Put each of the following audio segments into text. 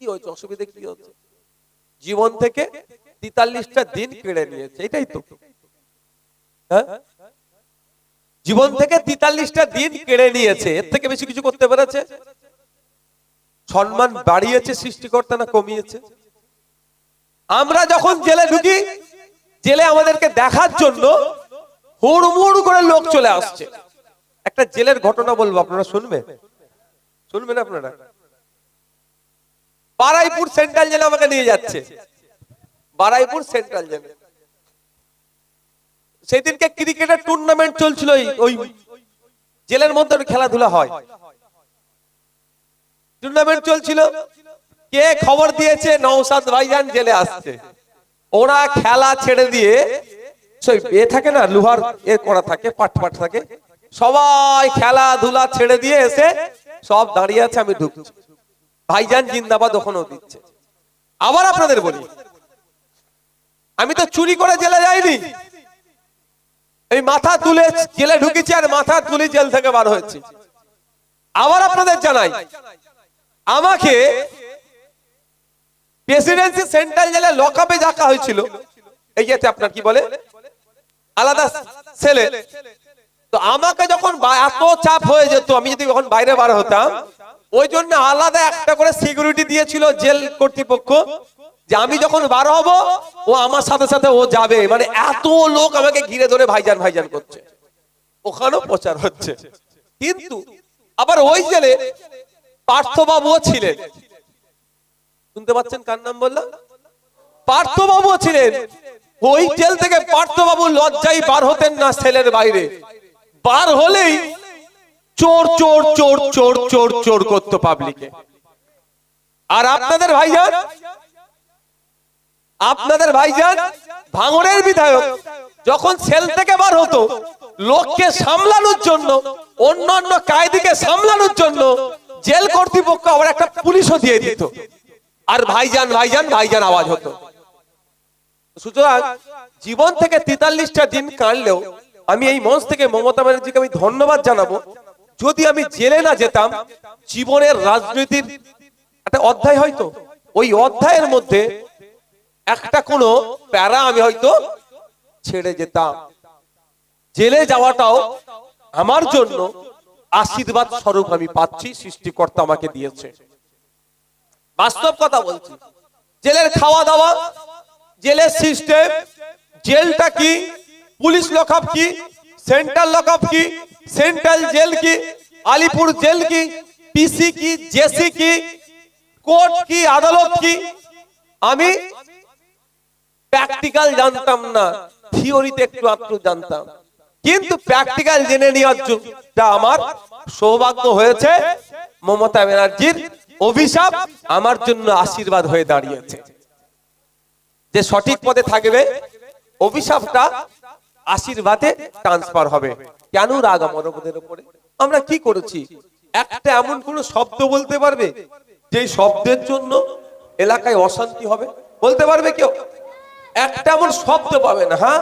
কি হয়েছে? অসুবিধা কি হচ্ছে? জীবন থেকে তেতাল্লিশটা দিন কেড়ে নিয়েছে, এটাই তো। হ্যাঁ? জীবন থেকে তেতাল্লিশটা দিন কেড়ে নিয়েছে, এর থেকে বেশি কিছু করতে পেরেছে? সম্মান বাড়িয়েছে, সৃষ্টিকর্তা না কমিয়েছে? আমরা যখন জেলে ঢুকি, জেলে আমাদেরকে দেখার জন্য হুড়মুড় করে লোক চলে আসছে। একটা জেলের ঘটনা বলব, আপনারা শুনবেন? শুনবেন আপনারা? বারাইপুর সেন্ট্রাল জেলে আমাকে নিয়ে যাচ্ছে। বারাইপুর সেন্ট্রাল জেলে সেদিনকে ক্রিকেটের টুর্নামেন্ট চলছিল ওই- জেলের মধ্যে খেলাধুলা হয়। টুর্নামেন্ট চলছিল। কে খবর দিয়েছে? নৌসাদ ভাইজান জেলে আসছে। ওরা খেলা ছেড়ে দিয়ে এ থাকে না, লোহার এ করা থাকে, পাট পাট থাকে। সবাই খেলাধুলা ছেড়ে দিয়ে এসে সব দাঁড়িয়ে আছে, আমি ঢুকছি। ভাইজান জিন্দাবাদ ওখানেও দিচ্ছে। আবার আপনাদের বলি। আমি তো চুরি করে জেলে যাইনি। এই মাথা তুলে জেলে ঢুকেছি আর মাথা তুলে জেল থেকে বার হয়েছি। আবার আপনাদের জানাই আমাকে প্রেসিডেন্সি সেন্ট্রাল জেলে লকআপে রাখা হয়েছিল। এই যে আপনার কি বলে? আলাদা ছেলে তো আমাকে যখন এত চাপ হয়ে যেত আমি যদি যখন বাইরে বার হতাম ওই জন্য আলাদা একটা করে সিকিউরিটি দিয়েছিল জেল কর্তৃপক্ষ যে আমি যখন বার হব, ও আমার সাথে সাথে ও যাবে। মানে এত লোক আমাকে ঘিরে ধরে ভাইজান ভাইজান করছে। ওখানেও প্রচার হচ্ছে। কিন্তু আবার ওই জেলে পার্থবাবুও ছিলেন। শুনতে পাচ্ছেন কার নাম বললাম? পার্থবাবুও ছিলেন। ওই জেল থেকে পার্থবাবু লজ্জায় বার হতেন না সেলের বাইরে। বার হলেই চোর চোর চোর চোর চোর চোর করতো পাবলিকে আর আপনাদের ভাইজান আপনাদের ভাইজান ভাঙড়ের বিধায়ক, যখন সেল থেকে বার হতো, লোককে সামলানোর জন্য, অন্যান্য কায়দিকে সামলানোর জন্য জেল কর্তৃপক্ষ আবার একটা পুলিশও দিয়ে দিত। আর ভাইজান ভাইজান ভাইজান আওয়াজ হতো। সুতরাং জীবন থেকে তেতাল্লিশটা দিন কাটলেও আমি এই মঞ্চ থেকে মমতা ব্যানার্জিকে আমি ধন্যবাদ জানাব। যদি আমি জেলে না যেতাম, জীবনের রাজনীতির একটা অধ্যায় হয়তো, ওই অধ্যায়ের মধ্যে একটা কোনো প্যারা আমি হয়তো ছেড়ে যেতাম। জেলে যাওয়াটাও আমার জন্য আশীর্বাদ স্বরূপ আমি পাচ্ছি, সৃষ্টিকর্তা আমাকে দিয়েছে। বাস্তব কথা বলছি, জেলের খাওয়া দাওয়া জেলের সিস্টেম জেলটা কি, পুলিশ লকআপ কি সেন্ট্রাল লকআপ কি? সেন্ট্রাল জেল কি? আলিপুর জেল কি? পিসি কি? জেসি কি? কোর্ট কি? আদালত কি? আমি প্র্যাকটিক্যাল জানতাম না। থিওরিতে একটু আধটু জানতাম। কিন্তু প্র্যাকটিক্যাল জেনে নেওয়ার জন্য আমার সৌভাগ্য হয়েছে, মমতা ব্যানার্জির অভিশাপ আমার জন্য আশীর্বাদ হয়ে দাঁড়িয়েছে। যে সঠিক পদে থাকবে, অভিশাপটা আশীর্বাদে ট্রান্সফার হবে। কেন রাগ আমার উপরে? আমরা কি করেছি? একটা এমন কোন শব্দ বলতে পারবে যে শব্দের জন্য এলাকায় অশান্তি হবে? বলতে পারবে কেউ? একটা এমন শব্দ পাবে না হ্যাঁ?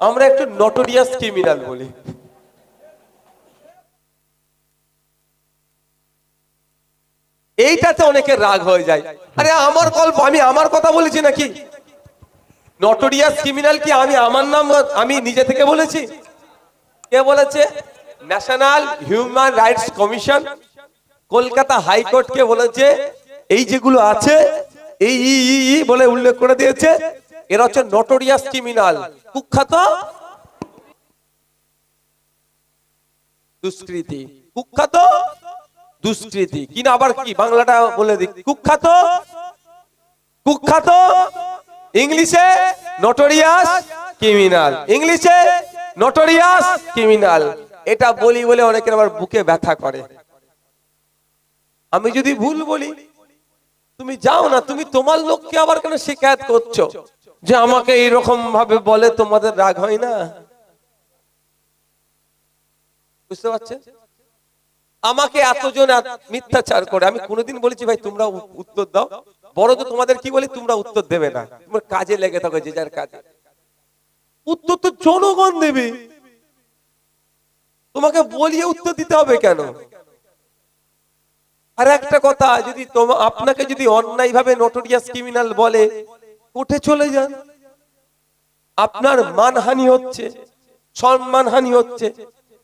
আমরা একটু নটোরিয়াস ক্রিমিনাল বলি। এইটাতে অনেকের রাগ হয়ে যায়। আরে, আমার গল্প আমি আমার কথা বলেছি নাকি? নটোরিয়াস ক্রিমিনাল কি? আমি আমার নাম আমি নিজে থেকে বলেছি। কে বলেছে? National Human Rights Commission Kolkata high court কে বলেছে, এই যেগুলো আছে, এই ই ই বলে উল্লেখ করে দিয়েছে, এরা হচ্ছে নটোরিয়াস ক্রিমিনাল কুখ্যাত দুষ্কৃতি। কুখ্যাত দুষ্কৃতি। কিনা আবার কি? বাংলাটা বলে দিক কুখ্যাত কুখ্যাত ইংলিশে নটোরিয়াস ক্রিমিনাল ইংলিশে নটোরিয়াস ক্রিমিনাল এটা বলি বলে অনেকের আবার বুকে ব্যথা করে। আমি যদি ভুল বলি, তুমি যাও না, তুমি তোমার লোককে আবার কেন শিকায়ত করছ? যে আমাকে এইরকম ভাবে বলে তোমাদের রাগ হয় না? বুঝতে পারছেন? আমাকে এতজন এত মিথ্যাচার করে, আমি কোনোদিন বলেছি, ভাই, তোমরা উত্তর দাও। বড় তোমাদের কি বলি? তোমরা উত্তর দেবে না। তোমার কাজে লেগে থাকো, যে যার কাজে। উত্তর তো জনগণ দেবে। তোমাকে বলিয়ে উত্তর দিতে হবে কেন? আর একটা কথা, যদি আপনাকে যদি অন্যায় ভাবে নোটোরিয়াস ক্রিমিনাল বলে, উঠে চলে যান। আপনার মানহানি হচ্ছে, সম্মানহানি হচ্ছে।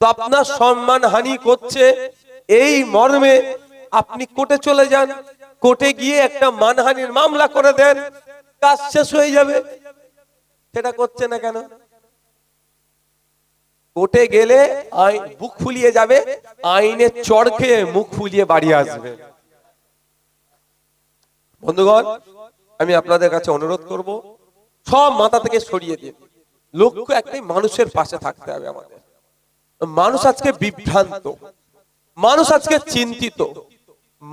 তো আপনার সম্মান হানি করছে, এই মর্মে আপনি কোর্টে চলে যান। কোর্টে গিয়ে একটা মানহানির মামলা করে দেন, কাজ শেষ হয়ে যাবে। সেটা করছে না কেন? কোর্টে গেলে আইন বুক ফুলিয়ে যাবে, আইনের চড় খেয়ে মুখ ফুলিয়ে বাড়ি আসবে। বন্ধুগণ, আমি আপনাদের কাছে অনুরোধ করব, সব মাথা থেকে সরিয়ে দিন। লক্ষ্য একটাই, মানুষের পাশে থাকতে হবে আমাদের। মানুষ আজকে বিভ্রান্ত। মানুষ আজকে চিন্তিত।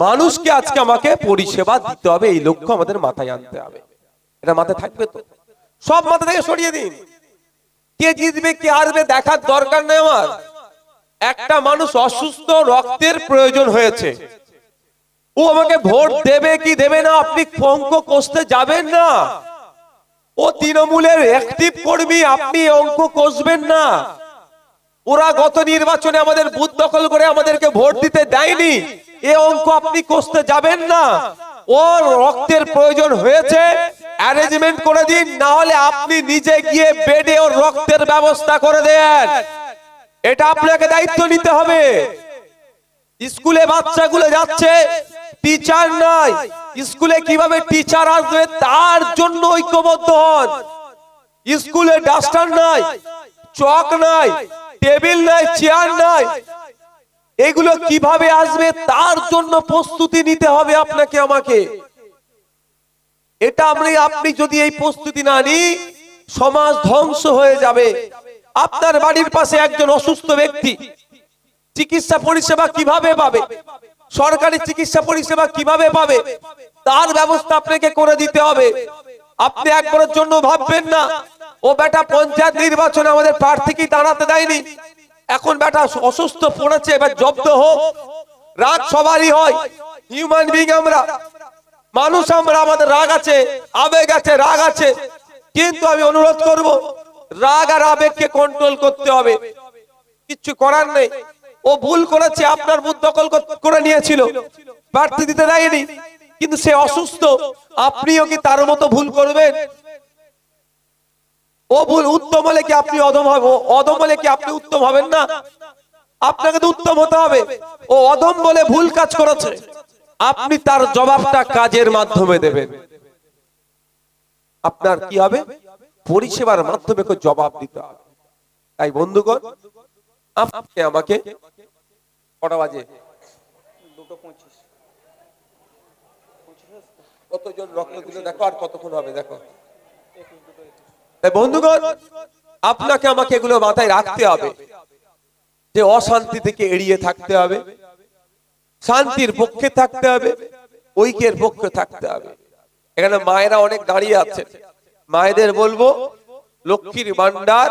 মানুষকে আজকে আমাকে পরিষেবা দিতে হবে, এই লক্ষ্য আমাদের মাথায় আনতে হবে। এটা মাথায় থাকবে তো? সব মাথা থেকে সরিয়ে দিন। কে জিতবে, কে হারবে দেখার দরকার নেই আমার। একটা মানুষ অসুস্থ, রক্তের প্রয়োজন হয়েছে। ও আমাকে ভোট দেবে কি দেবে না, আপনি অঙ্ক কষতে যাবেন না। ও তৃণমূলের অ্যাক্টিভ কর্মী, আপনি অঙ্ক কষবেন না। ওরা গত নির্বাচনে আমাদের বুথ দখল করে আমাদেরকে ভোট দিতে দেয়নি। এ অঙ্ক আপনি কষতে যাবেন না। ওর রক্তের প্রয়োজন হয়েছে অ্যারেঞ্জমেন্ট করে দিন না হলে আপনি নিজে গিয়ে বেডে ওর রক্তের ব্যবস্থা করে দেন। এটা আপনাকে দায়িত্ব নিতে হবে। স্কুলে বাচ্চাগুলো যাচ্ছে টিচার নাই। স্কুলে কীভাবে টিচার আসবে, তার জন্য ঐক্যবদ্ধ হন। স্কুলে ডাস্টার নাই, চক নাই টেবিল নাই চেয়ার নাই এগুলো কীভাবে আসবে তার জন্য প্রস্তুতি নিতে হবে আপনাকে, আমাকে। এটা আপনি আপনি যদি এই প্রস্তুতি না নিই সমাজ ধ্বংস হয়ে যাবে। আপনার বাড়ির পাশে একজন অসুস্থ ব্যক্তি চিকিৎসা পরিষেবা কীভাবে পাবে? সরকারি চিকিৎসা পরিষেবা কীভাবে পাবে? তার ব্যবস্থা আপনাকে করে দিতে হবে। আপনি একবারের জন্য ভাববেন না, ও বেটা পঞ্চায়েত নির্বাচনে আমাদের প্রার্থীকে দাঁড়াতে দেয়নি? এখন বেটা অসুস্থ পড়েছে, এবার জব্দ হোক। রাগ সবারই হয়। হিউম্যান বিং আমরা। মানুষ আমরা, আমাদের রাগ আছে, আবেগ আছে, রাগ আছে। কিন্তু আমি অনুরোধ করব, রাগ আর আবেগকে কন্ট্রোল করতে হবে। কিচ্ছু করার নেই। ও ভুল করেছে, আপনার বুথ দখল করে নিয়েছিল। প্রার্থী দিতে দেয়নি। কিন্তু সে অসুস্থ। আপনিও কি তার মতো ভুল করবেন? ও ভুল উত্তম হলে কি আপনি অদম হবে? ও অদম হলে কি আপনি উত্তম হবেন না? আপনাকে তো উত্তম হতে হবে। ও অদম বলে ভুল কাজ করেছে। আপনি তার জবাবটা কাজের মাধ্যমে দেবেন। আপনার কি হবে? পরিষেবার মাধ্যমে জবাব দিতে হবে। তাই বন্ধুগণ আপনি আমাকে কটা বাজে? দুটো পঁচিশ। কতজন রক্ত দিল? দেখো আর কতক্ষণ হবে দেখো। তাই বন্ধুগণ, আপনাকে আমাকে এগুলো মাথায় রাখতে হবে যে অশান্তি থেকে এড়িয়ে থাকতে হবে, শান্তির পক্ষে থাকতে হবে, ঐক্যের পক্ষে থাকতে হবে। এখানে মায়েরা অনেক দাঁড়িয়ে আছে মায়েদের বলব, লক্ষ্মীর ভান্ডার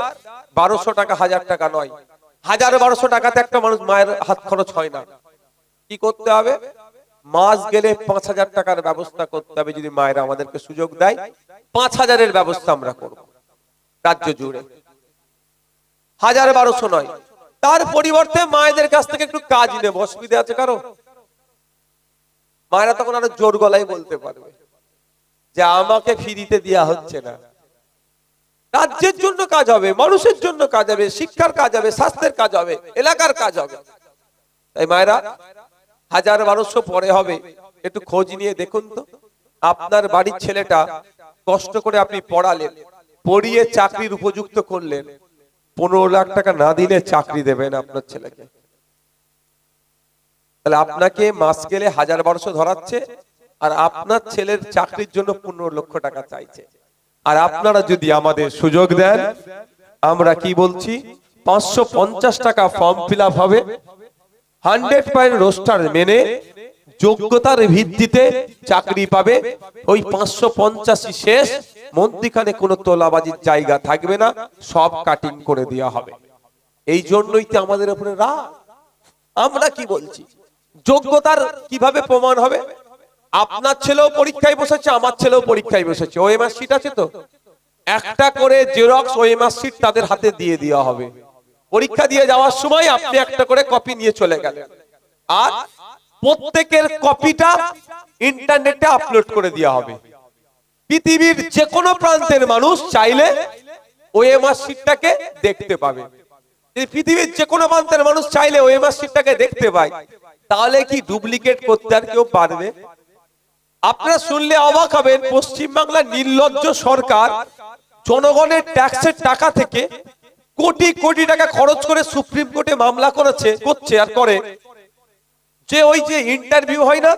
বারোশো টাকা, হাজার টাকা নয়। হাজার বারোশো টাকাতে একটা মানুষ মায়ের হাত খরচ হয় না। কি করতে হবে? মাস গেলে পাঁচ হাজার টাকার ব্যবস্থা করতে হবে যদি মায়েরা আমাদেরকে সুযোগ দেয়। পাঁচ হাজারের ব্যবস্থা আমরা করব। রাজ্য জুড়ে। হাজার বারোশো নয়। তার পরিবর্তে মায়েদের কাছ থেকে একটু কাজ নেব। অসুবিধা আছে কারও? মায়েরা তখন আরও জোর গলায় বলতে পারবে যে আমাকে ফ্রিতে দেওয়া হচ্ছে না। রাজ্যের জন্য কাজ হবে, মানুষের জন্য কাজ হবে, শিক্ষার কাজ হবে, স্বাস্থ্যের কাজ হবে, এলাকার কাজ হবে। তাই মায়েরা, হাজার বারোশো পরে হবে। একটু খোঁজ নিয়ে দেখুন তো। আপনার বাড়ির ছেলেটা কষ্ট করে আপনি পড়ালেন। পড়িয়ে চাকরির উপযুক্ত করলেন। পনেরো লাখ টাকা না দিলে চাকরি দেবেন আপনার ছেলেকে। তাহলে আপনাকে মাস গেলে হাজার বারোশো ধরাচ্ছে, আর আপনার ছেলের চাকরির জন্য পনেরো লক্ষ টাকা চাইছে। আর আপনারা যদি আমাদের সুযোগ দেন, আমরা কি বলছি? পাঁচশো পঞ্চাশ টাকা ফর্ম ফিল হবে। হান্ড্রেড পয়েন্ট রোস্টার মেনে যোগ্যতার ভিত্তিতে চাকরি পাবে। ওই পাঁচশো পঞ্চাশি শেষ মন্ত্রীখানে কোনো তোলাবাজির জায়গা থাকবে না, সব কাটিং করে দেওয়া হবে। এই জন্যই তো আমাদের উপরে রাগ। আমরা কি বলছি? যোগ্যতার কীভাবে প্রমাণ হবে? আপনার ছেলেও পরীক্ষায় বসেছে, আমার ছেলেও পরীক্ষায় বসেছে। ওএমআর শিট আছে তো? একটা করে জেরক্স ওএমআর শিট তাদের হাতে দিয়ে দেওয়া হবে। পরীক্ষা দিয়ে যাওয়ার সময় আপনি একটা করে কপি নিয়ে চলে গেলেন। আর প্রত্যেকের কপিটা ইন্টারনেটে আপলোড করে দেওয়া হবে। পৃথিবীর যে কোনো প্রান্তের মানুষ চাইলে ওএমআর শিটটাকে দেখতে পাবে। পৃথিবীর যে কোনো প্রান্তের মানুষ চাইলে ওএমআর শিটটাকে দেখতে পায়, তাহলে কি ডুপ্লিকেট করতে আর কেউ পারবে? আপনারা শুনলে অবাক হবেন, পশ্চিমবাংলার নির্লজ্জ সরকার জনগণের ট্যাক্সের টাকা থেকে কোটি কোটি টাকা খরচ করে সুপ্রিম কোর্টে মামলা করেছে, করছে আর করে। যে ওই যে ইন্টারভিউ হয় না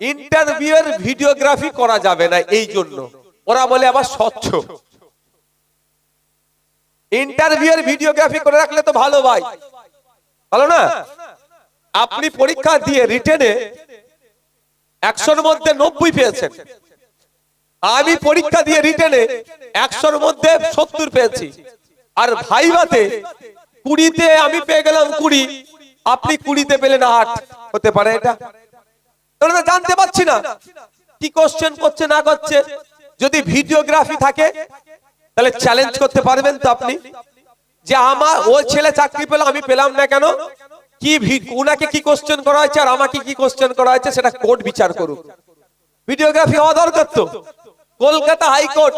ইন্টারভিউ এর ভিডিওগ্রাফি করা যাবে না এই জন্য। ওরা বলে আবার স্বচ্ছ। ইন্টারভিউ এর ভিডিওগ্রাফি করে রাখলে তো ভালো ভাই। ভালো না? আপনি পরীক্ষা দিয়ে রিটেনে একশোর মধ্যে নব্বই পেয়েছেন। আমি পরীক্ষা দিয়ে রিটেনে একশোর মধ্যে সত্তর পেয়েছি। আর ভাইভাতে কুড়িতে আমি পেয়ে গেলাম কুড়ি। আপনি কুড়িতে পেলেন আট। হতে পারে এটা। জানতে পারছি না। কি কোশ্চেন করছে, না করছে? যদি ভিডিওগ্রাফি থাকে, তাহলে চ্যালেঞ্জ করতে পারবেন তো আপনি। যে আমার, ও ছেলে চাকরি পেল, আমি পেলাম না কেন? কি উনাকে কি কোশ্চেন করা হয়েছে আর আমাকে কি কোশ্চেন করা হয়েছে, সেটা কোর্ট বিচার করুক। ভিডিওগ্রাফি হওয়া দরকার তো। কলকাতা হাইকোর্ট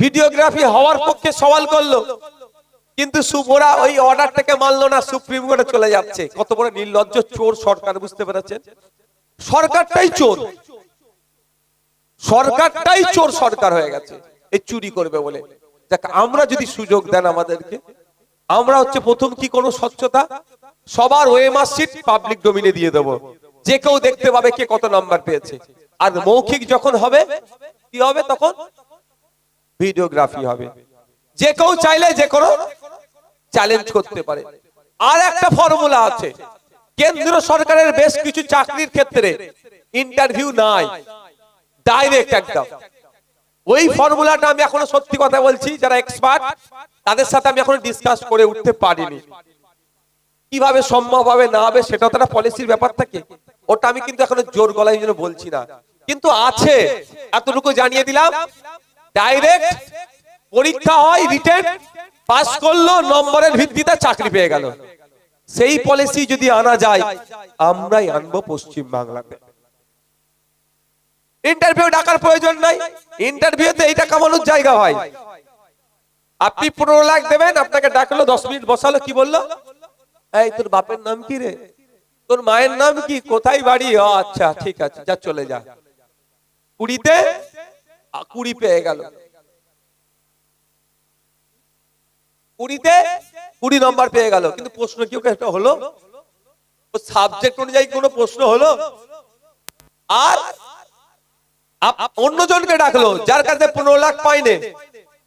ভিডিওগ্রাফি হওয়ার পক্ষে সওয়াল করল। কিন্তু সুপোরা ওই অর্ডারটাকে মানলো না, সুপ্রিম কোর্টে চলে যাচ্ছে। কত বড় নির্লজ্জ চোর সরকার, বুঝতে পেরেছেন? সরকারটাই চোর। সরকারটাই চোর সরকার হয়ে গেছে। এই চুরি করবে বলে। দেখ, আমরা যদি সুযোগ দেন আমাদেরকে, আমরা হচ্ছে প্রথম কি কোনো স্বচ্ছতা? সবার ওয়েমার সিট পাবলিক ডোমিনে দিয়ে দেব। যে কেউ দেখতে পাবে কে কত নাম্বার পেয়েছে। আর মৌখিক যখন হবে, কি হবে তখন? ভিডিওগ্রাফি হবে। যে কেউ চাইলে যে কোনো চ্যালেঞ্জ করতে পারে। আর একটা ফর্মুলা আছে। কেন্দ্র সরকারের বেশ কিছু চাকরির ক্ষেত্রে ইন্টারভিউ নাই। ডাইরেক্ট একদম। ওই ফর্মুলাটা আমি এখনও সত্যি কথা বলছি, যারা এক্সপার্ট তাদের সাথে আমি এখনও ডিসকাস করে উঠতে পারিনি। কীভাবে সম্ভব হবে, না হবে সেটা তো একটা পলিসির ব্যাপার থাকে। ওটা আমি কিন্তু এখনও জোর গলায় জন্য বলছি না। কিন্তু আছে, এতটুকু জানিয়ে দিলাম। ডাইরেক্ট পরীক্ষা হয় রিটেন পাস করল, নম্বরের ভিত্তিতে চাকরি পেয়ে গেল। সেই পলিসি যদি আনা যায়, আমরাই আনব পশ্চিম বাংলাতে। ইন্টারভিউ ডাকার প্রয়োজন নাই। ইন্টারভিউতে এইটা কামানোর জায়গা হয়। আপনি পনেরো লাখ দেবেন, আপনাকে ডাকলো, দশ মিনিট বসালো, কি বলল? এই, তোর বাপের নাম কি রে? তোর মায়ের নাম কি? কোথায় বাড়ি? আচ্ছা ঠিক আছে, যা চলে যা। কুড়িতে কুড়ি পেয়ে গেল। কুড়িতে কুড়ি নম্বর পেয়ে গেল। কিন্তু প্রশ্ন কি একটা হলো? সাবজেক্ট অনুযায়ী কোনো প্রশ্ন হলো? আর অন্যজনকে ডাকলো, যার কাছে পনেরো লাখ পাইনে।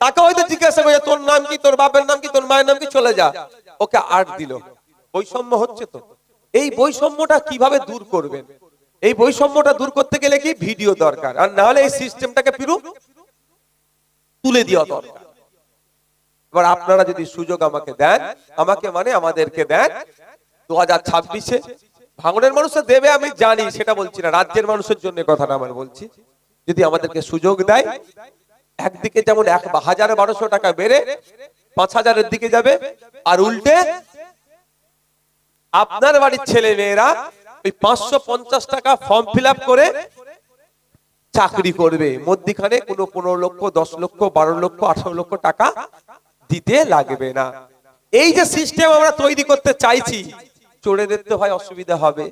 তাকে হয়তো জিজ্ঞাসা করে তোর নাম কি? তোর বাপের নাম কি? তোর মায়ের নাম কি? চলে যা। ওকে আট দিল। বৈষম্য হচ্ছে তো। এই বৈষম্যটা কীভাবে দূর করবেন এই বৈষম্যটা দূর করতে গেলে কি? ভিডিও দরকার। আর না হলে এই সিস্টেমটাকে ফিরু তুলে দেওয়া দরকার। এবার আপনারা যদি সুযোগ আমাকে দেন, আমাকে মানে আমাদেরকে দেন দু হাজার ছাব্বিশে ভাঙনের মানুষে দেবে, আমি জানি, সেটা বলছি না, রাজ্যের মানুষের জন্য কথাটা আমার বলছি। যদি আমাদেরকে সুযোগ দেয়, একদিকে যেমন এক হাজার বারোশো টাকা বেড়ে পাঁচ হাজারের দিকে যাবে, আর উল্টে আপনার বাড়ির ছেলে মেয়েরা ওই পাঁচশো পঞ্চাশ টাকা ফর্ম ফিল করে চাকরি করবে। মধ্যিখানে কোনো পনেরো লক্ষ, দশ লক্ষ, বারো লক্ষ, আঠারো লক্ষ টাকা দিতে লাগবে না। এই যে সিস্টেম আমরা তৈরি করতে চাইছি, চোরেদের তো হয় অসুবিধা হবে।